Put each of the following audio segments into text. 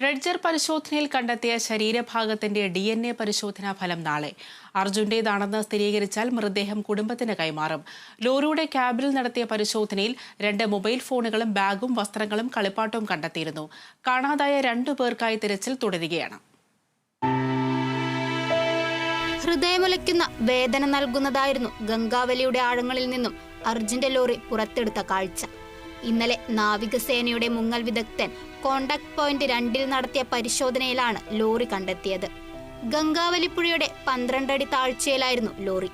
Dredger പരിശോധനയിൽ കണ്ടെത്തിയ ശരീരഭാഗത്തിന്റെ D N A പരിശോധനാ ഫലം നാളെ. അർജുന്റേതാണെന്ന് സ്ഥിരീകരിച്ചാൽ മൃതദേഹം കുടുംബത്തിന് കൈമാറും. ലോറിയുടെ ക്യാബിൽ നടത്തിയ പരിശോധനയിൽ രണ്ട് മൊബൈൽ ഫോണുകളും ബാഗും വസ്ത്രങ്ങളും കളിപ്പാട്ടവും കണ്ടെത്തിയിരുന്നു. കാണാതായ രണ്ടു പേർക്കായി തിരച്ചിൽ തുടരുകയാണ്. ഹൃദയമുലയ്ക്കുന്ന വേദന നൽകുന്നതായിരുന്നു ഗംഗാവലിയുടെ ആഴങ്ങളിൽ നിന്നും അർജുന്റെ ലോറി പുറത്തെടുത്ത കാഴ്ച. ഇന്നലെ നാവികസേനയുടെ മുങ്ങൽ വിദഗ്ധൻ കോണ്ടാക്ട് പോയിന്റ് രണ്ടിൽ നടത്തിയ പരിശോധനയിലാണ് ലോറി കണ്ടെത്തിയത്. ഗംഗാവലിപ്പുഴയുടെ പന്ത്രണ്ടടി താഴ്ചയിലായിരുന്നു ലോറി.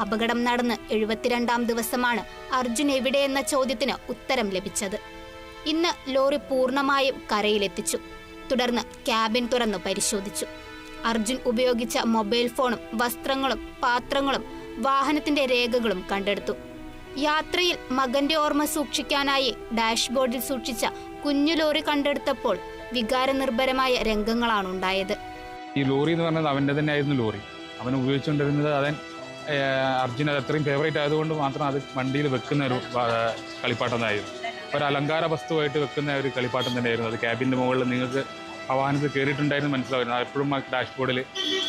അപകടം നടന്ന് എഴുപത്തിരണ്ടാം ദിവസമാണ് അർജുൻ എവിടെയെന്ന ചോദ്യത്തിന് ഉത്തരം ലഭിച്ചത്. ഇന്ന് ലോറി പൂർണമായും കരയിലെത്തിച്ചു. തുടർന്ന് ക്യാബിൻ തുറന്ന് പരിശോധിച്ചു. അർജുൻ ഉപയോഗിച്ച മൊബൈൽ ഫോണും വസ്ത്രങ്ങളും പാത്രങ്ങളും വാഹനത്തിന്റെ രേഖകളും കണ്ടെടുത്തു. യാത്രയിൽ മകന്റെ ഓർമ്മ സൂക്ഷിക്കാനായി ഡാഷ്ബോർഡിൽ സൂക്ഷിച്ച കുഞ്ഞു ലോറി കണ്ടെടുത്തപ്പോൾ വികാരനിർഭരമായ രംഗങ്ങളാണ് ഉണ്ടായത്. ഈ ലോറി എന്ന് പറഞ്ഞത് അവന്റെ തന്നെ ആയിരുന്നു ലോറി. അവൻ ഉപയോഗിച്ചുകൊണ്ടിരുന്നത് അവൻ അർജുന അത്രയും ഫേവറേറ്റ് ആയതുകൊണ്ട് മാത്രം അത് വണ്ടിയിൽ വെക്കുന്ന ഒരു കളിപ്പാട്ടം കളിപ്പാട്ടമായിരുന്നു. ഒരു അലങ്കാര വസ്തുവായിട്ട് വെക്കുന്ന ഒരു കളിപ്പാട്ടം തന്നെയായിരുന്നു. അത് ക്യാബിന്റെ മുകളിൽ നിങ്ങൾക്ക് ആ വാഹനത്തിൽ കയറിയിട്ടുണ്ടായിരുന്നു മനസ്സിലാവുന്നു എപ്പോഴും ഡാഷ്ബോർഡിൽ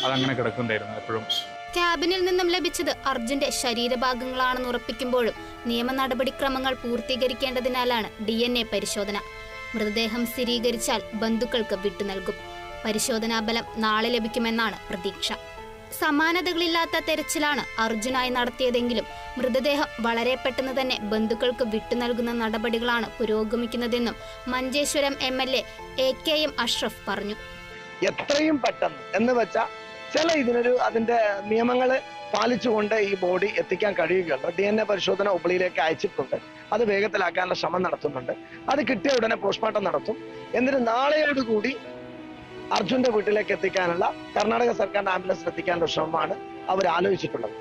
അതങ്ങനെ കിടക്കുന്നുണ്ടായിരുന്നു എപ്പോഴും. ക്യാബിനിൽ നിന്നും ലഭിച്ചത് അർജുന്റെ ശരീരഭാഗങ്ങളാണെന്ന് ഉറപ്പിക്കുമ്പോഴും നിയമ നടപടിക്രമങ്ങൾ പൂർത്തീകരിക്കേണ്ടതിനാലാണ് ഡി എൻ എ പരിശോധന. മൃതദേഹം സ്ഥിരീകരിച്ചാൽ ബന്ധുക്കൾക്ക് വിട്ടു നൽകും. പരിശോധനാ ബലം നാളെ ലഭിക്കുമെന്നാണ് പ്രതീക്ഷ. സമാനതകളില്ലാത്ത തെരച്ചിലാണ് അർജുനായി നടത്തിയതെങ്കിലും മൃതദേഹം വളരെ പെട്ടെന്ന് തന്നെ ബന്ധുക്കൾക്ക് വിട്ടു നൽകുന്ന നടപടികളാണ് പുരോഗമിക്കുന്നതെന്നും Manjeshwaram M L A K M Ashraf പറഞ്ഞു. എത്രയും പെട്ടെന്ന്. എന്ന് വെച്ചാൽ ചില ഇതിനൊരു അതിന്റെ നിയമങ്ങൾ പാലിച്ചുകൊണ്ട് ഈ ബോഡി എത്തിക്കാൻ കഴിയുകയുള്ളൂ. ഡി എൻ എ പരിശോധന ഉപളിയിലേക്ക് അയച്ചിട്ടുണ്ട്. അത് വേഗത്തിലാക്കാനുള്ള ശ്രമം നടത്തുന്നുണ്ട്. അത് കിട്ടിയ ഉടനെ പോസ്റ്റ്മോർട്ടം നടത്തും. എന്നിട്ട് നാളെയോടുകൂടി അർജുന്റെ വീട്ടിലേക്ക് എത്തിക്കാനുള്ള കർണാടക സർക്കാരിന്റെ ആംബുലൻസ് എത്തിക്കാനുള്ള ശ്രമമാണ് അവർ ആലോചിച്ചിട്ടുള്ളത്.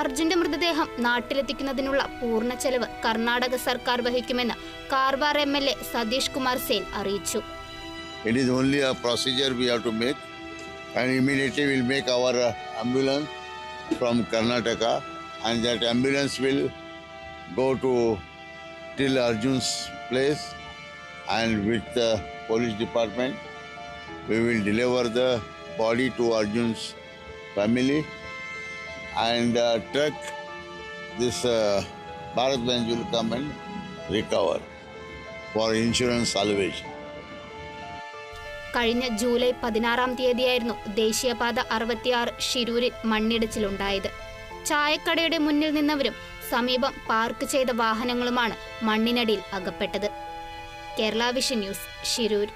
അർജുന്റെ മൃതദേഹം നാട്ടിലെത്തിക്കുന്നതിനുള്ള പൂർണ ചെലവ് കർണാടക സർക്കാർ വഹിക്കുമെന്ന് Karwar M L A Satish Kumar Sen അറിയിച്ചു. It is only a procedure we have to make, and immediately we'll make our uh, ambulance from Karnataka, and that ambulance will go to till Arjun's place, and with the police department, we will deliver the body to Arjun's family, and uh, truck this uh, Bharat will come and recover for insurance salvation. കഴിഞ്ഞ July പതിനാറാം തീയതിയായിരുന്നു ദേശീയപാത അറുപത്തിയാറ് ഷിരൂരിൽ മണ്ണിടിച്ചിലുണ്ടായത്. ചായക്കടയുടെ മുന്നിൽ നിന്നവരും സമീപം park ചെയ്ത വാഹനങ്ങളുമാണ് മണ്ണിനടിയിൽ അകപ്പെട്ടത്. Kerala vision news Shirur.